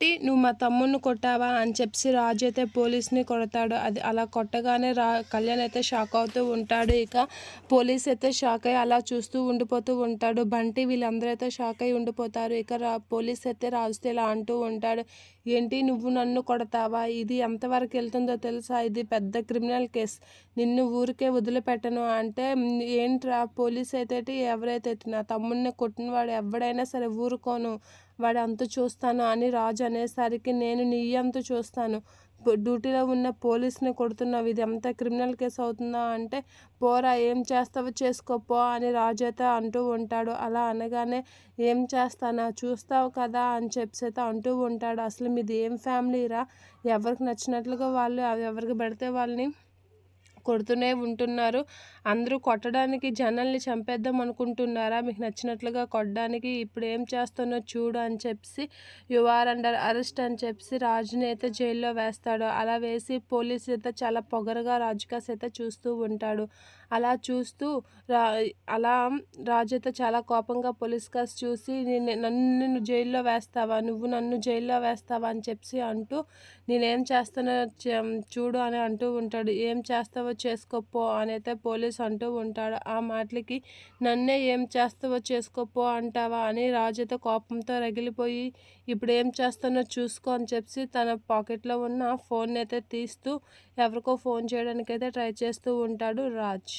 కొట్టి నువ్వు మా తమ్ముడిని కొట్టావా? అని చెప్పి రాజు అయితే పోలీస్ని కొడతాడు. అది అలా కొట్టగానే రా కళ్యాణ్ అయితే షాక్ అవుతూ ఉంటాడు. ఇక పోలీస్ అయితే షాక్ అయ్యి అలా చూస్తూ ఉండిపోతూ ఉంటాడు. బంటి వీళ్ళందరూ అయితే షాక్ అయ్యి ఉండిపోతారు. ఇక రా పోలీస్ అయితే రాజుతో ఇలా అంటూ ఉంటాడు. ఏంటి నువ్వు నన్ను కొడతావా? ఇది ఎంతవరకు వెళ్తుందో తెలుసా? ఇది పెద్ద క్రిమినల్ కేస్. నిన్ను ఊరికే వదిలిపెట్టను. అంటే ఏంట్రా? పోలీస్ అయితే ఎవరైతే నా తమ్ముడిని కొట్టిన వాడు ఎవడైనా సరే ఊరుకోను. వాడు అంత చూస్తాను అని రాజు అనేసరికి నేను నీ అంత చూస్తాను. డ్యూటీలో ఉన్న పోలీస్ని కొడుతున్నావు. ఇది ఎంత క్రిమినల్ కేసు అవుతుందా అంటే పోరా ఏం చేస్తావో చేసుకోపో అని రాజు అంటూ ఉంటాడు. అలా అనగానే ఏం చేస్తానా? చూస్తావు కదా అని చెప్పేత అయితే అంటూ ఉంటాడు. అసలు మీది ఏం ఫ్యామిలీరా? ఎవరికి నచ్చినట్లుగా వాళ్ళు ఎవరికి పెడితే వాళ్ళని కొడుతూనే ఉంటున్నారు. అందరూ కొట్టడానికి జనాల్ని చంపేద్దాం అనుకుంటున్నారా? మీకు నచ్చినట్లుగా కొట్టడానికి ఇప్పుడు ఏం చేస్తున్నో చూడు అని చెప్పి యు ఆర్ అండర్ అరెస్ట్ అని చెప్పి రాజుని అయితే జైల్లో వేస్తాడు. అలా వేసి పోలీస్ అయితే చాలా పొగరగా రాజుకాస్ అయితే చూస్తూ ఉంటాడు. అలా చూస్తూ రా అలా రాజు అయితే చాలా కోపంగా పోలీస్ కాస్ చూసి నన్ను నిన్ను జైల్లో వేస్తావా? నువ్వు నన్ను జైల్లో వేస్తావా? అని చెప్పి అంటూ నేనేం చేస్తానో చూడు అని అంటూ ఉంటాడు. ఏం చేస్తావో చేసుకోపో అని అయితే పోలీస్ అంటూ ఉంటాడు. ఆ మాటలకి నన్నే ఏం చేస్తావో చేసుకోపో అంటావా అని రాజు అయితే కోపంతో రగిలిపోయి ఇప్పుడు ఏం చేస్తానో చూసుకో అని చెప్పి తన పాకెట్లో ఉన్న ఫోన్ అయితే తీస్తూ ఎవరికో ఫోన్ చేయడానికైతే ట్రై చేస్తూ ఉంటాడు రాజ్.